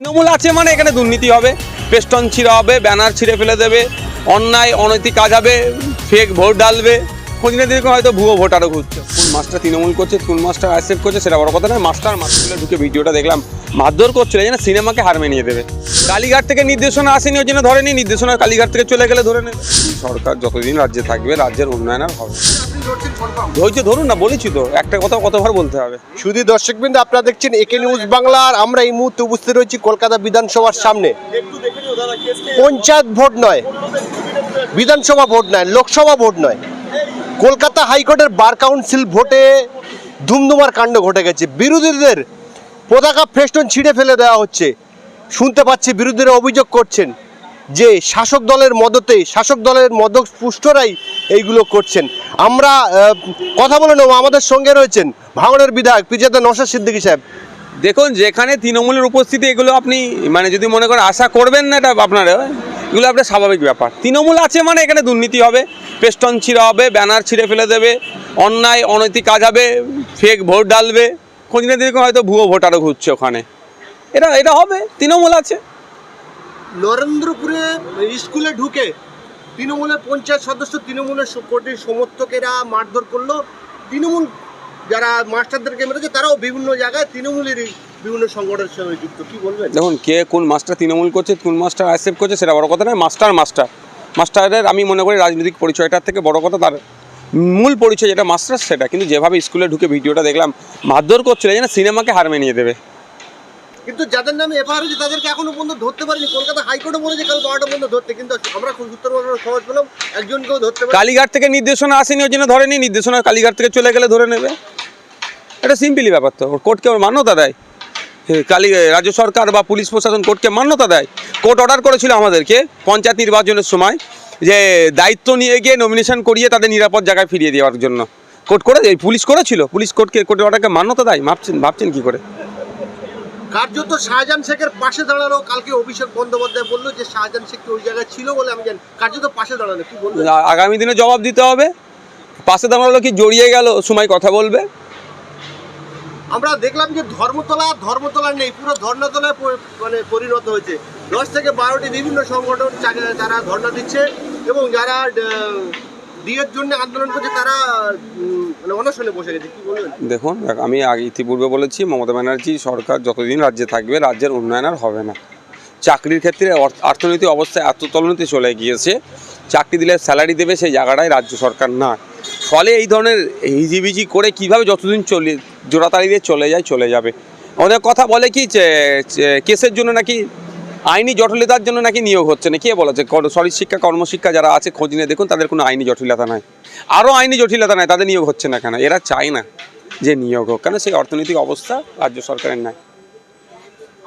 তৃণমূল আছে মানে এখানে দুর্নীতি হবে পেস্টন ছিঁড়া হবে, ব্যানার ছিঁড়ে ফেলে দেবে, অন্যায়, অনৈতিক কাজ হবে ফেক ভোট ডালবে খোঁজনে দিকে হয়তো ভুয়ো ভোট ভোটারও ঘুরছে। কোন মাস্টার তৃণমূল করছে, কোন মাস্টার অ্যাকসেপ্ট করছে, সেটা বড় কথা নয়, মাস্টার মাস্টার ঢুকে ভিডিওটা দেখলাম, মারধর করছিল জন্য সিনেমাকে হার মেনিয়ে দেবে। কালীঘাট থেকে নির্দেশনা আসেনি, ওই জন্য ধরেনি, নির্দেশনা কালীঘাট থেকে চলে গেলে ধরে নেবে। সরকার যতদিন রাজ্যে থাকবে, রাজ্যের উন্নয়ন আর হবে ধৈর্য ধরুন না, বলেছি তো, একটা কথা কতবার বলতে হবে। শুধু দর্শকবৃন্দ, আপনারা দেখছেন একে নিউজ বাংলা, আর আমরা এই মুহূর্তে উপস্থিত রয়েছি কলকাতা বিধানসভার সামনে। পঞ্চায়েত ভোট নয়, বিধানসভা ভোট নয়, লোকসভা ভোট নয়। কলকাতা হাইকোর্টের বার কাউন্সিল ভোটে ধুমধুমার কাণ্ড ঘটে গেছে। বিরোধীদের পতাকা ফেস্টন ছিঁড়ে ফেলে দেওয়া হচ্ছে। শুনতে পাচ্ছি বিরোধীরা অভিযোগ করছেন যে শাসক দলের মদতে, শাসক দলের মদক পুষ্টরাই এইগুলো করছেন। আমরা কথা বলে নেব, আমাদের সঙ্গে রয়েছেন ভাঙড়ের বিধায়ক পিজাদা নশা সিদ্দিকী সাহেব। দেখুন, যেখানে তৃণমূলের উপস্থিতি, এগুলো আপনি মানে যদি মনে করেন আশা করবেন না এটা আপনারা, এগুলো আপনার স্বাভাবিক ব্যাপার। তৃণমূল আছে মানে এখানে দুর্নীতি হবে পেস্টন ছিঁড়া হবে, ব্যানার ছিঁড়ে ফেলে দেবে, অন্যায়, অনৈতিক কাজ হবে ফেক ভোট ডালবে খোঁজনে দিকে হয়তো ভুয়ো ভোটারও ঘুরছে ওখানে। এটা এটা হবে, তৃণমূল আছে। নরেন্দ্রপুরে স্কুলে ঢুকে তৃণমূলের পঞ্চায়েত সদস্য, তৃণমূলের কোটির সমর্থকেরা মারধর করল। তৃণমূল যারা মাস্টারদেরকে মেরেছে তারাও বিভিন্ন জায়গায় তৃণমূলেরই বিভিন্ন সংগঠনের সঙ্গে যুক্ত। কি বলবেন? দেখুন, কে কোন মাস্টার তৃণমূল করছে, কোন মাস্টার অ্যাকসেপ্ট করছে, সেটা বড় কথা নয়, মাস্টার মাস্টার। মাস্টারের, আমি মনে করি, রাজনৈতিক পরিচয়টার থেকে বড় কথা, তার মূল পরিচয় যেটা মাস্টার, সেটা। কিন্তু যেভাবে স্কুলে ঢুকে ভিডিওটা দেখলাম, মারধর করছিল জন্য সিনেমাকে হার মেনিয়ে দেবে। কিন্তু যাদের নামে এফআইআর হয়েছে, তাদেরকে এখনও পর্যন্ত ধরতে পারিনি। কলকাতা হাইকোর্টও বলেছে কাল বারোটা পর্যন্ত ধরতে, কিন্তু আমরা সূত্রভাবে খবর পেলাম, একজনকেও ধরতে কালীঘাট থেকে নির্দেশনা আসেনি, ওই জন্য ধরেনি, নির্দেশনা কালীঘাট থেকে চলে গেলে ধরে নেবে। এটা সিম্পলি ব্যাপার তো কোর্টকে ওর মান্যতা দেয়। কালী রাজ্য সরকার বা পুলিশ প্রশাসন কোর্টকে মান্যতা দেয়। কোর্ট অর্ডার করেছিল আমাদেরকে পঞ্চায়েত নির্বাচনের সময়, যে দায়িত্ব নিয়ে গিয়ে নমিনেশন করিয়ে তাদের নিরাপদ জায়গায় ফিরিয়ে দেওয়ার জন্য। কোর্ট করে পুলিশ করেছিল, পুলিশ কোর্টকে কোর্টের অর্ডারকে মান্যতা দেয়, ভাবছেন ভাবছেন কী করে? কার্যত শাহজাহান শেখের পাশে দাঁড়ানো কালকে অভিষেক বন্দ্যোপাধ্যায় বলল যে শাহজাহান শেখ ওই জায়গায় ছিল বলে আমি জানি। কার্যত পাশে দাঁড়ানো কি বলবেন আ- আগামী দিনে জবাব দিতে হবে। পাশে দাঁড়াল কি জড়িয়ে গেল সময় কথা বলবে। আমরা দেখলাম যে ধর্মতলা ধর্মতলা নেই পুরো ধর্ণতলায় মানে পরিণত হয়েছে। দশ থেকে বারোটি বিভিন্ন সংগঠন তারা ধর্ণা দিচ্ছে এবং যারা মানে দেখুন আমি ইতিপূর্বে বলেছি, মমতা ব্যানার্জি সরকার যতদিন রাজ্যে থাকবে, রাজ্যের উন্নয়ন আর হবে না। চাকরির ক্ষেত্রে অর্থ- অর্থনৈতিক অবস্থা এত তলনিতে চলে গিয়েছে, চাকরি দিলে স্যালারি দেবে সেই জায়গাটায় রাজ্য সরকার না। ফলে এই ধরনের হিজিবিজি করে কীভাবে যতদিন চলে জোড়াতাড়ি দিয়ে চলে যায়, চলে যাবে। অনেক কথা বলে কি কেসের জন্য নাকি আইনি জটিলতার জন্য নাকি নিয়োগ হচ্ছে না কে বলেছে? শরীর শিক্ষা, কর্মশিক্ষা যারা আছে, খোঁজ নিয়ে দেখুন, তাদের কোনো আইনি জটিলতা নাই। আরও আইনি জটিলতা নাই, তাদের নিয়োগ হচ্ছে না কেন? এরা চায় না যে নিয়োগ হোক। কেন? সেই অর্থনৈতিক অবস্থা রাজ্য সরকারের নাই।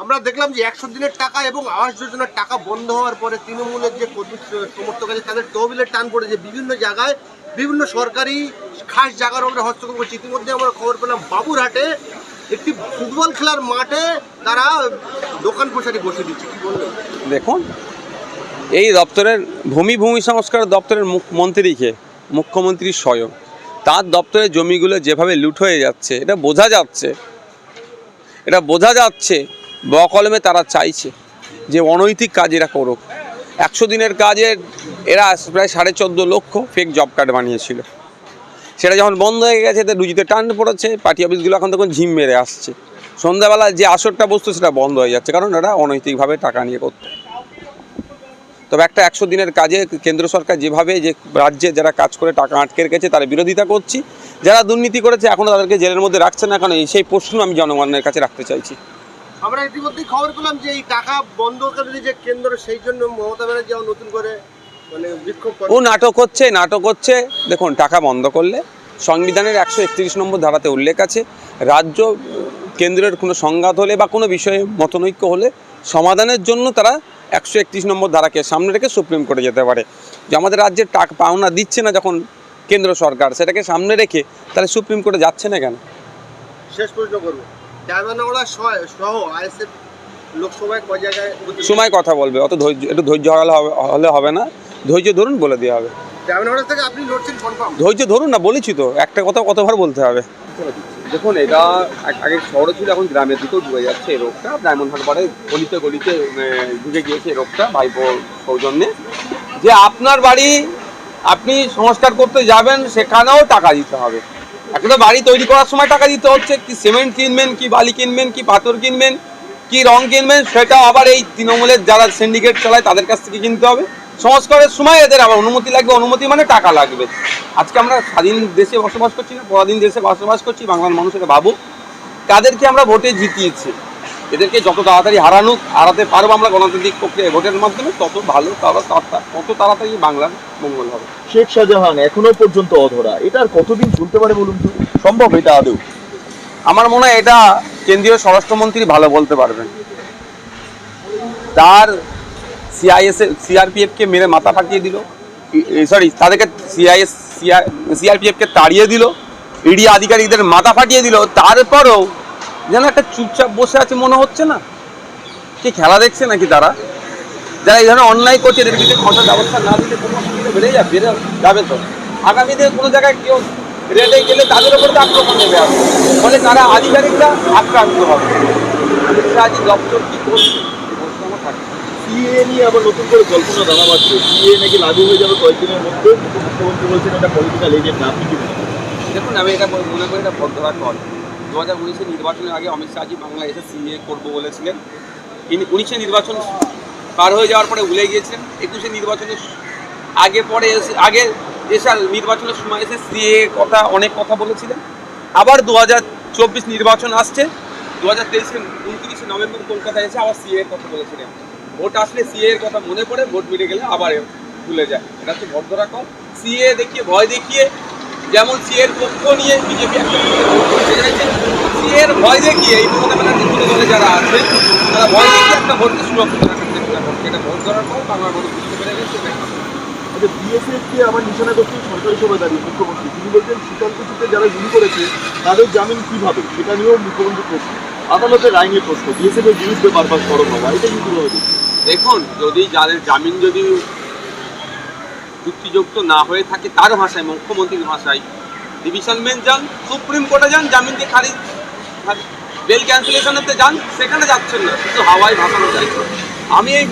আমরা দেখলাম যে একশো দিনের টাকা এবং আবাস যোজনার টাকা বন্ধ হওয়ার পরে তৃণমূলের যে সমর্থক আছে তাদের তহবিলের টান পড়েছে। বিভিন্ন জায়গায় বিভিন্ন সরকারি খাস জায়গার উপরে হস্তক্ষেপ করছে। ইতিমধ্যে আমরা খবর পেলাম বাবুরহাটে একটি ফুটবল খেলার মাঠে তারা দোকান পোশারি বসে দিচ্ছে। কি বলবেন দেখুন, এই দপ্তরের ভূমি ভূমি সংস্কার দপ্তরের মুখ্যমন্ত্রীকে মুখ্যমন্ত্রী স্বয়ং, তার দপ্তরের জমিগুলো যেভাবে লুট হয়ে যাচ্ছে, এটা বোঝা যাচ্ছে। এটা বোঝা যাচ্ছে, বকলমে তারা চাইছে যে অনৈতিক কাজ এরা করুক। একশো দিনের কাজের এরা প্রায় সাড়ে চোদ্দ লক্ষ ফেক জব কার্ড বানিয়েছিল। সেটা যখন বন্ধ হয়ে গেছে তো রুজিতে টান পড়েছে পার্টি অফিসগুলো এখন তখন ঝিম মেরে আসছে। সন্ধ্যাবেলা যে আসরটা বসতো সেটা বন্ধ হয়ে যাচ্ছে কারণ এরা অনৈতিকভাবে টাকা নিয়ে করতো। তবে একটা একশো দিনের কাজে কেন্দ্র সরকার যেভাবে যে রাজ্যে যারা কাজ করে টাকা আটকে রেখেছে তার বিরোধিতা করছি। যারা দুর্নীতি করেছে এখনও তাদেরকে জেলের মধ্যে রাখছে না কেন এই সেই প্রশ্ন আমি জনগণের কাছে রাখতে চাইছি। আমরা ইতিমধ্যেই খবর পেলাম যে এই টাকা বন্ধ করে দিয়েছে কেন্দ্র সেই জন্য মমতা ব্যানার্জি নতুন করে মানে করে ও নাটক হচ্ছে নাটক হচ্ছে। দেখুন টাকা বন্ধ করলে সংবিধানের একশো একত্রিশ নম্বর ধারাতে উল্লেখ আছে রাজ্য কেন্দ্রের কোনো সংঘাত হলে বা কোনো বিষয়ে মতনৈক্য হলে সমাধানের জন্য তারা একশো একত্রিশ নম্বর ধারাকে সামনে রেখে সুপ্রিম কোর্টে যেতে পারে। যে আমাদের রাজ্যের টাকা পাওনা দিচ্ছে না যখন কেন্দ্র সরকার সেটাকে সামনে রেখে তাহলে সুপ্রিম কোর্টে যাচ্ছে না কেন? শেষ প্রশ্ন করব। সময় কথা বলবে অত ধৈর্য একটু ধৈর্য হলে হবে না। ধৈর্য ধরুন বলে দেওয়া হবে। ডায়মন্ডওয়ালা থেকে আপনি লড়ছেন কনফার্ম ধৈর্য ধরুন না বলেছি তো একটা কথা কতবার বলতে হবে। দেখুন এটা আগে শহরে ছিল এখন গ্রামের দিকেও ঢুকে যাচ্ছে এই রোগটা। ডায়মন্ড হারবারে গলিতে গলিতে ঢুকে গিয়েছে এই রোগটা ভাইপো সৌজন্যে। যে আপনার বাড়ি আপনি সংস্কার করতে যাবেন সেখানেও টাকা দিতে হবে। একটা বাড়ি তৈরি করার সময় টাকা দিতে হচ্ছে কি সিমেন্ট কিনবেন কি বালি কিনবেন কি পাথর কিনবেন কি রং কিনবেন সেটা আবার এই তৃণমূলের যারা সিন্ডিকেট চালায় তাদের কাছ থেকে কিনতে হবে। সংস্কারের সময় এদের আবার অনুমতি লাগবে। অনুমতি মানে টাকা লাগবে। আজকে আমরা স্বাধীন দেশে বসবাস করছি না পরাধীন দেশে বসবাস করছি বাংলার মানুষ এটা ভাবুক তাদেরকে আমরা ভোটে জিতিয়েছি। এদেরকে যত তাড়াতাড়ি হারানো হারাতে পারব আমরা গণতান্ত্রিক প্রক্রিয়ায় ভোটের মাধ্যমে তত ভালো তারা তারা- তত তাড়াতাড়ি বাংলার মঙ্গল হবে। শেখ শাহজাহান এখনও পর্যন্ত অধরা। এটা আর কতদিন চলতে পারে বলুন তো? সম্ভব এটা আদৌ? আমার মনে হয় এটা কেন্দ্রীয় স্বরাষ্ট্রমন্ত্রী ভালো বলতে পারবেন। তার সিআইএস সিআরপিএফকে মেরে মাথা ফাটিয়ে দিল। সরি তাদেরকে সিআইএস সিআরপিএফকে তাড়িয়ে দিল। ইডি আধিকারিকদের মাথা ফাটিয়ে দিল। তারপরেও যেন একটা চুপচাপ বসে আছে মনে হচ্ছে না। কি খেলা দেখছে নাকি তারা? যারা এই ধরনের অন্যায় করছে, এদের বিরুদ্ধে কঠোর ব্যবস্থা না দিলে কোনো বেড়ে যাবে বেড়ে যাবে তো। আগামী দিনে কোনো জায়গায় কেউ রেলে গেলে তাদের উপর তো আক্রমণ নেবে আসবে ফলে তারা আধিকারিকরা আক্রান্ত হবে। আজ দপ্তর কি করছে এই প্রশ্ন আমার থাকে। সিএ নিয়ে আবার নতুন করে কল্পনা দাঁড়া বাড়ছে। সিএ নাকি লাগু হয়ে যাবে কয়েকদিনের মধ্যে। মুখ্যমন্ত্রী বলছেন এটা পলিটিক্যাল এজেন্ট আপনি কি দেখুন, আমি এটা মনে করি এটা ভদ্রতা কর দু হাজার উনিশের নির্বাচনের আগে অমিত শাহজি বাংলা এসে সিএ করব বলেছিলেন। তিনি উনিশে নির্বাচন পার হয়ে যাওয়ার পরে ভুলে গিয়েছেন একুশে নির্বাচনের আগে পরে এসে আগে এসে নির্বাচনের সময় এসে সিএ কথা, অনেক কথা বলেছিলেন। আবার দু হাজার চব্বিশ নির্বাচন আসছে। দু হাজার তেইশে উনত্রিশে নভেম্বর কলকাতায় এসে আবার সিএ কথা বলেছিলেন। ভোট আসলে সিএ এর কথা মনে পড়ে, ভোট মিটে গেলে আবার ভুলে যায়। এটা হচ্ছে ভদ্রতা কম সিএ দেখিয়ে, ভয় দেখিয়ে, যেমন সিএ সিএর পক্ষ নিয়ে বিজেপি একটা সিএর ভয় দেখিয়ে এই মমতা ব্যানার্জি কোনো দলে যারা আছে, তারা ভয় দেখিয়ে একটা ভোটকে সুরক্ষিত রাখার চেষ্টা করছে। এটা ভোট ধরার পর বাংলার মানুষ বুঝতে পেরে গেছে। আচ্ছা বিএসএফ কে আবার নিশানা করছেন সরকারি সভায় দাঁড়িয়ে, মুখ্যমন্ত্রী। তিনি বলছেন শীতলকুচিতে যারা গুলি করেছে, তাদের জামিন কীভাবে? সেটা নিয়েও মুখ্যমন্ত্রী প্রশ্ন। আদালতের নিয়ে প্রশ্ন। বিএসএফ এর বিরুদ্ধে বারবার সরব হওয়া, এটা কিন্তু? দেখুন, যদি যাদের জামিন যদি যুক্তিযুক্ত না হয়ে থাকে, তার ভাষায়, মুখ্যমন্ত্রীর ভাষায় ডিভিশন বেঞ্চ যান, সুপ্রিম কোর্টে যান, জামিনকে খারিজ বেল ক্যান্সেলেশনেতে যান, সেখানে যাচ্ছেন না, শুধু হাওয়ায় ভাসানো চাইছে আমি এই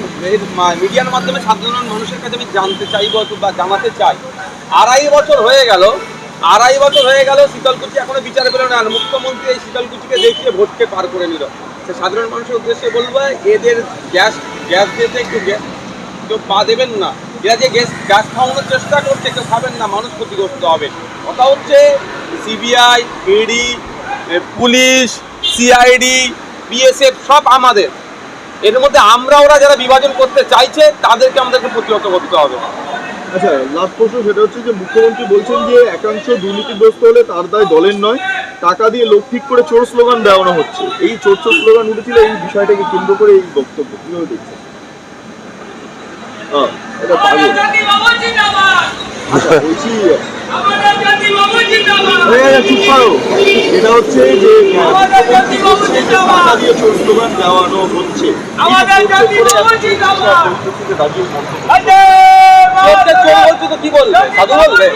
মিডিয়ার মাধ্যমে সাধারণ মানুষের কাছে আমি জানতে চাইব বা জানাতে চাই। আড়াই বছর হয়ে গেল, আড়াই বছর হয়ে গেল শীতলকুচি এখনও বিচার পেল না মুখ্যমন্ত্রী এই শীতলকুচিকে দেখিয়ে ভোটকে পার করে নিল। সে সাধারণ মানুষের উদ্দেশ্যে বলব, এদের গ্যাস গ্যাস দিতে একটু গ্যাস কেউ পা দেবেন না। এরা যে গ্যাস গ্যাস খাওয়ানোর চেষ্টা করছে কেউ খাবেন না, মানুষ ক্ষতিগ্রস্ত হবে। কথা হচ্ছে CBI ED police, CID, BSF, সব আমাদের। এর মধ্যে আমরা, ওরা যারা বিভাজন করতে চাইছে, তাদেরকে আমাদেরকে প্রতিহত করতে হবে। আচ্ছা লাস্ট প্রশ্ন সেটা হচ্ছে যে মুখ্যমন্ত্রী বলছেন যে একাংশ দুর্নীতিগ্রস্ত হলে তার দায় দলের নয় টাকা দিয়ে লোক ঠিক করে চোর স্লোগান দেওয়ানো হচ্ছে। এই চোর চোর স্লোগান উঠেছিল এই বিষয়টাকে কেন্দ্র করে এই বক্তব্য। কীভাবে দেখছেন? আহ, এটা পাগল আচ্ছা বলছি এই, এই, চুপ করো। এটা হচ্ছে যে টাকা দিয়ে চোর স্লোগান দেওয়ানো হচ্ছে। দাঁড়িয়ে মন্তব্য লোককে চোর বলছে তো কি বলবে সাধু বলবে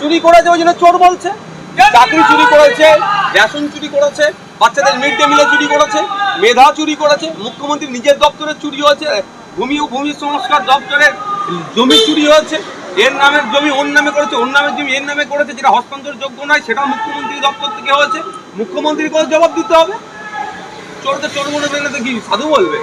চুরি করেছে, ওই জন্য চোর বলছে। চাকরি চুরি করেছে, রেশন চুরি করেছে, বাচ্চাদের মিড ডে মিলে চুরি করেছে, মেধা চুরি করেছে, মুখ্যমন্ত্রী নিজের দপ্তরে চুরি হয়েছে, ভূমি ও ভূমি সংস্কার দপ্তরের জমি চুরি হয়েছে, এর নামের জমি ওর নামে করেছে, ওর নামের জমি এর নামে করেছে, যেটা হস্তান্তর যোগ্য নয় সেটা মুখ্যমন্ত্রী দপ্তর থেকে হয়েছে। মুখ্যমন্ত্রীকে জবাব দিতে হবে। চোরকে চোর মনে করলে তো কি সাধু বলবে?